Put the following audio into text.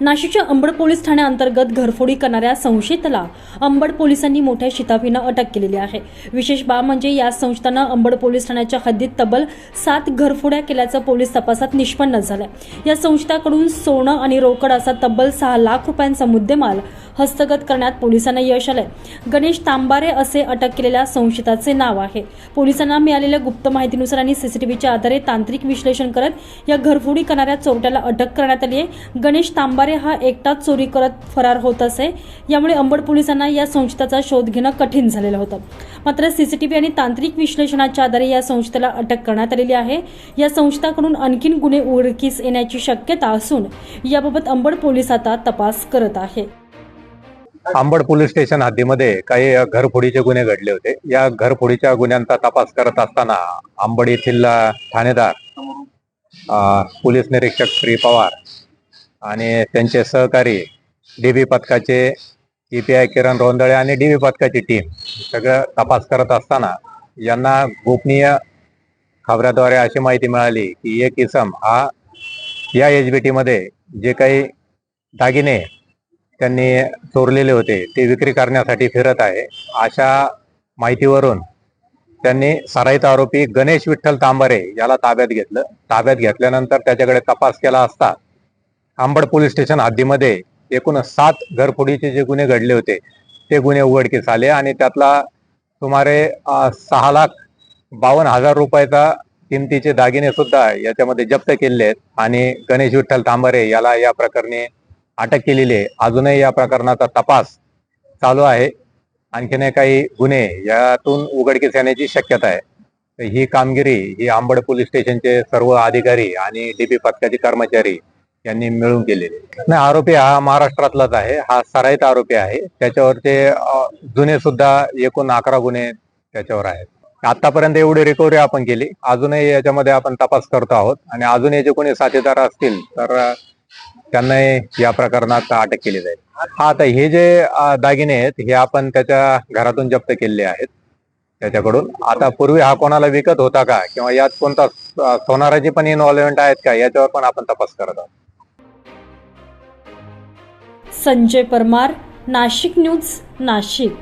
नाशिकच्या अंबड पोलीस ठाण्याअंतर्गत घरफोडी करणाऱ्या संशयितला अंबड पोलिसांनी मोठ्या शिताफीनं अटक केलेली आहे. विशेष बाब म्हणजे या संस्थानं अंबड पोलीस ठाण्याच्या हद्दीत तब्बल सात घरफोड्या केल्याचं पोलीस तपासात निष्पन्न झालं या संस्थाकडून सोनं आणि रोकड असा तब्बल सहा लाख रुपयांचा मुद्देमाल हस्तगत करण्यात पोलिसांना यश आलंय. गणेश तांबारे असे अटक केलेल्या संशयिताचे नाव आहे. पोलिसांना मिळालेल्या गुप्त माहितीनुसार आणि सीसीटीव्हीच्या आधारे तांत्रिक विश्लेषण करत या घरफोडी करणाऱ्या चोरट्याला अटक करण्यात आली आहे. गणेश तांबारे हा एकटाच चोरी करत फरार होत असे. यामुळे अंबड पोलिसांना या संशयिताचा शोध घेणं कठीण झालेलं होतं. मात्र सीसीटीव्ही आणि तांत्रिक विश्लेषणाच्या आधारे या संशयिताला अटक करण्यात आलेली आहे. या संशयिताकडून आणखीन गुन्हे उघडकीस येण्याची शक्यता असून याबाबत अंबड पोलीस आता तपास करत आहे. आंबड पोलीस स्टेशन हद्दीमध्ये काही घरफोडीचे गुन्हे घडले होते. या घरफोडीच्या गुन्ह्यांचा तपास करत असताना आंबड येथील ठाणेदार पोलीस निरीक्षक श्री पवार आणि त्यांचे सहकारी डीबी पथकाचे ईपीआय किरण रोंदळे आणि डी बी पथकाची टीम सगळं तपास करत असताना यांना गोपनीय खबऱ्याद्वारे अशी माहिती मिळाली की एक इसम हा या एच बी टीमध्ये जे काही दागिने त्यांनी चोरलेले होते. ते विक्री करण्यासाठी फिरत आहे. अशा माहितीवरून त्यांनी सराईत आरोपी गणेश विठ्ठल तांबारे याला ताब्यात घेतलं. ताब्यात घेतल्यानंतर त्याच्याकडे तपास केला असता आंबड पोलीस स्टेशन हद्दीमध्ये एकूण सात घरफोडीचे जे गुन्हे घडले होते ते गुन्हे उघडकीस आले आणि त्यातला सुमारे सहा लाख बावन्न हजार रुपयाचा किमतीचे दागिने सुद्धा याच्यामध्ये जप्त केलेले आहेत. आणि गणेश विठ्ठल तांबारे याला या प्रकरणी अटक केलेली आहे. अजूनही या प्रकरणाचा तपास चालू आहे. आणखीनही काही गुन्हे यातून उघडकीस येण्याची शक्यता आहे. तर ही कामगिरी ही आंबड पोलीस स्टेशनचे सर्व अधिकारी आणि डीपी पथकाचे कर्मचारी यांनी मिळून केलेली नाही आरोपी हा महाराष्ट्रातलाच आहे. हा सराईत आरोपी आहे. त्याच्यावरचे ते जुने सुद्धा एकूण अकरा गुन्हे त्याच्यावर आहेत. आतापर्यंत एवढी रिकव्हरी आपण केली. अजूनही याच्यामध्ये आपण तपास करतो आहोत. आणि अजून याचे कोणी साथीदार असतील तर त्यांना या प्रकरणात अटक केली जाईल. हा आता हे जे दागिने आहेत हे आपण त्याच्या घरातून जप्त केलेले आहेत त्याच्याकडून. आता पूर्वी हा कोणाला विकत होता का? किंवा यात कोणता सोनाराची पण इन्व्हॉल्वमेंट आहेत का? याच्यावर पण आपण तपास करत आहोत. संजय परमार नाशिक न्यूज नाशिक.